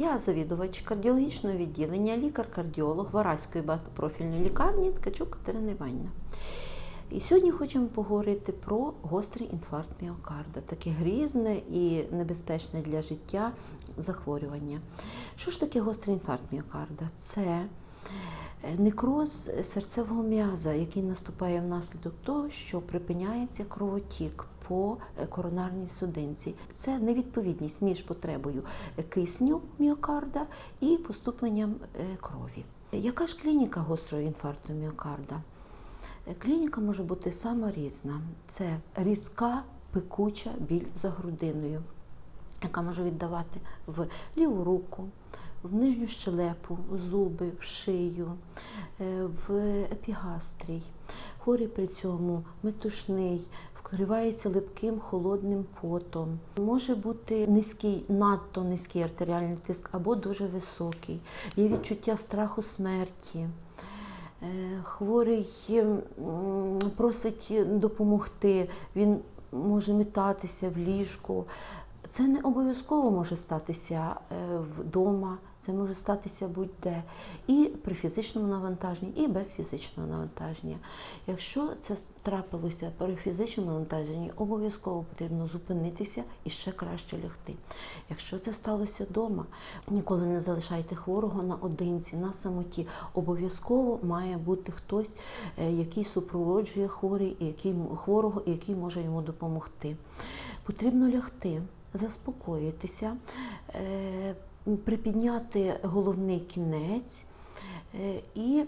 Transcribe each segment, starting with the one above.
Я завідувач кардіологічного відділення, лікар-кардіолог Вараської багатопрофільної лікарні Ткачук Катерина Іванівна. І сьогодні хочемо поговорити про гострий інфаркт міокарда, таке грізне і небезпечне для життя захворювання. Що ж таке гострий інфаркт міокарда? Це е, некроз серцевого м'яза, який наступає внаслідок того, що припиняється кровотік по е, коронарній судинці. Це невідповідність між потребою кисню міокарда і поступленням е, крові. Яка ж клініка гострого інфаркту міокарда? Е, Клініка може бути сама різна. Це різка пекуча біль за грудиною, яка може віддавати в ліву руку, в нижню щелепу, в зуби, в шию, е, в епігастрій. Хворий при цьому метушний, вкривається липким холодним потом. Може бути низький, надто низький артеріальний тиск або дуже високий. Є відчуття страху смерті. Е, Хворий просить допомогти, він може метатися в ліжку. Це не обов'язково може статися е, вдома, це може статися будь-де. І при фізичному навантаженні, і без фізичного навантаження. Якщо це трапилося при фізичному навантаженні, обов'язково потрібно зупинитися і ще краще лягти. Якщо це сталося вдома, ніколи не залишайте хворого наодинці, на самоті. Обов'язково має бути хтось, е, який супроводжує хворий, який, хворого, який може йому допомогти. Потрібно лягти, заспокоїтися, е, припідняти головний кінець і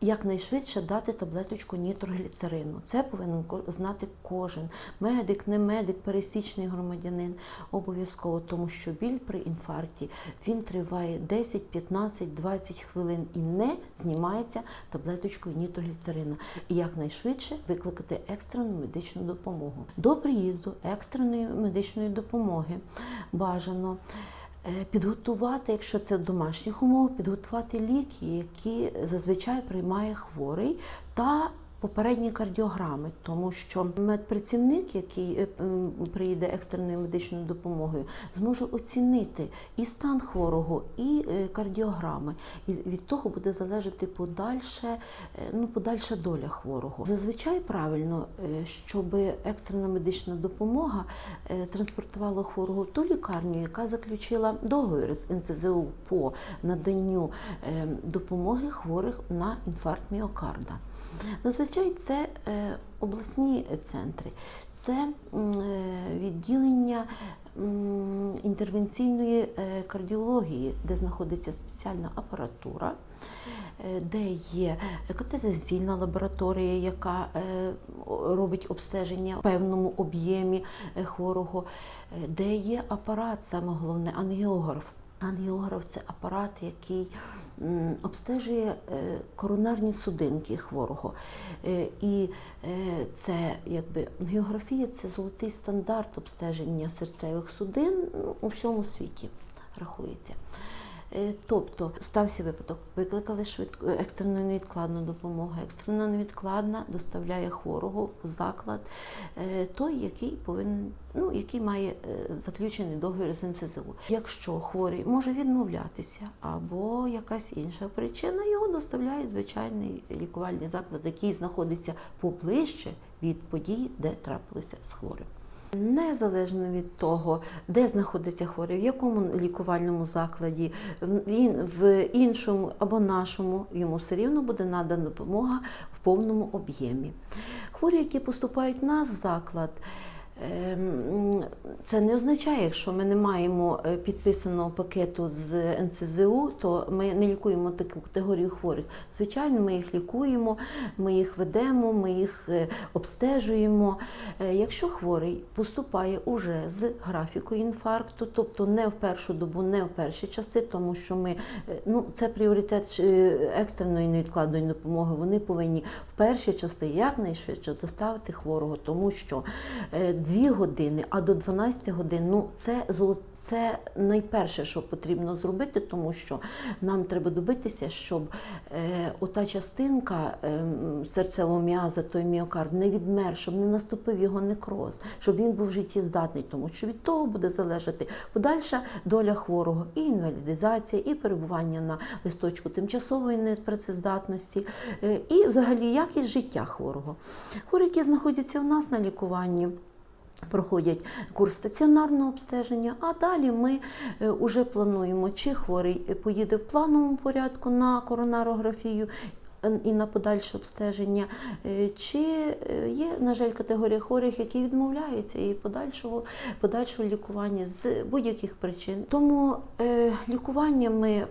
якнайшвидше дати таблеточку нітрогліцерину. Це повинен знати кожен медик, не медик, пересічний громадянин. Обов'язково, тому що біль при інфаркті він триває 10, 15, 20 хвилин і не знімається таблеточкою нітрогліцерина. І якнайшвидше викликати екстрену медичну допомогу. До приїзду екстреної медичної допомоги бажано. Е, Підготувати, якщо це в домашніх умовах, підготувати ліки, які зазвичай приймає хворий, та попередні кардіограми, тому що медпрацівник, який е, приїде екстреною медичною допомогою, зможе оцінити і стан хворого, і е, кардіограми. І від того буде залежати подальше, е, ну, подальша доля хворого. Зазвичай правильно, щоб екстрена медична допомога транспортувала хворого в ту лікарню, яка заключила договір з НЦЗУ по наданню допомоги хворих на інфаркт міокарда. Зазвичай це е, обласні центри, це е, відділення інтервенційної е, кардіології, де знаходиться спеціальна апаратура, де є каталізаційна лабораторія, яка робить обстеження в певному об'ємі хворого, де є апарат, саме головне, ангіограф. Ангіограф це апарат, який обстежує е, коронарні судинки хворого. Е, І е, це якби ангіографія це золотий стандарт обстеження серцевих судин ну, у всьому світі рахується. Е, Тобто стався випадок, викликали швидку екстрену невідкладну допомогу. Екстрена невідкладна доставляє хворого в заклад, е, той, який повинен, ну який має е, заключений договір з НСЗУ. Якщо хворий може відмовлятися або якась інша причина, його доставляє звичайний лікувальний заклад, який знаходиться поближче від подій, де трапилося з хворим. Незалежно від того, де знаходиться хворий, в якому лікувальному закладі, в іншому або нашому, йому все рівно буде надана допомога в повному об'ємі. Хворі, які поступають в наш заклад, це не означає, якщо ми не маємо е, підписаного пакету з НСЗУ, то ми не лікуємо таку категорію хворих. Звичайно, ми їх лікуємо, ми їх ведемо, ми їх е, обстежуємо. Е, Якщо хворий поступає уже з графікою інфаркту, тобто не в першу добу, не в перші часи, тому що ми ну це пріоритет екстреної невідкладної допомоги. Вони повинні в перші часи якнайшвидше доставити хворого, тому що 2 години, а до 12 годин ну це це найперше, що потрібно зробити, тому що нам треба добитися, щоб е, ота частинка е, серцевого м'яза, той міокард, не відмер, щоб не наступив його некроз, щоб він був життєздатний, тому що від того буде залежати подальша доля хворого, і інвалідизація, і перебування на листочку тимчасової непрацездатності, е, і взагалі якість життя хворого. Хворі, які знаходяться у нас на лікуванні. Проходять курс стаціонарного обстеження, а далі ми вже плануємо, чи хворий поїде в плановому порядку на коронарографію е, і на подальше обстеження, е, чи е, є, на жаль, категорія хворих, які відмовляються і подальшого, подальшого лікування з будь-яких причин. Тому е, лікування ми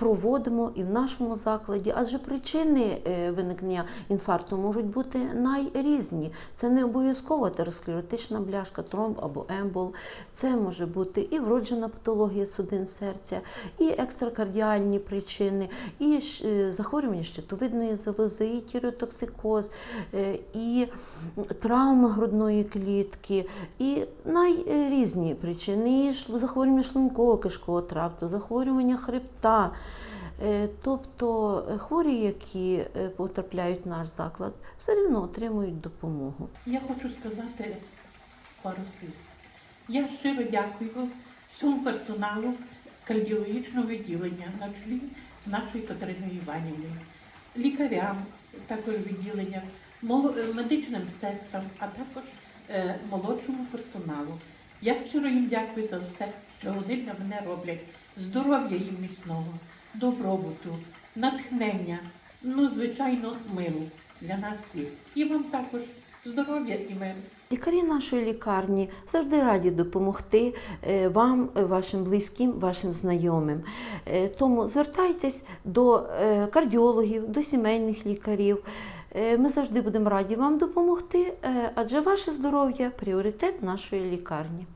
проводимо і в нашому закладі, адже причини е, виникнення інфаркту можуть бути найрізні. Це не обов'язково атеросклеротична бляшка, тромб або ембол. Це може бути і вроджена патологія судин серця, і екстракардіальні причини, і е, захворювання щитовидної залози, і тіреотоксикоз, е, і травма грудної клітки, і найрізні причини, і захворювання шлунково-кишкового тракту, захворювання хребта. Е, Тобто е, хворі, які е, потрапляють в наш заклад, все одно отримують допомогу. Я хочу сказати пару слів. Я щиро дякую всьому персоналу кардіологічного відділення на чолі з нашою Катериною Іванівною, лікарям також відділення, медичним сестрам, а також молодшому персоналу. Я щиро їм дякую за все, що вони для мене роблять. Здоров'я їм міцного, добробуту, натхнення, ну, звичайно, миру для нас всіх. І вам також здоров'я і миру. Лікарі нашої лікарні завжди раді допомогти е, вам, е, вашим близьким, вашим знайомим. Е, Тому звертайтесь до кардіологів, до сімейних лікарів. Ми завжди будемо раді вам допомогти, адже ваше здоров'я пріоритет нашої лікарні.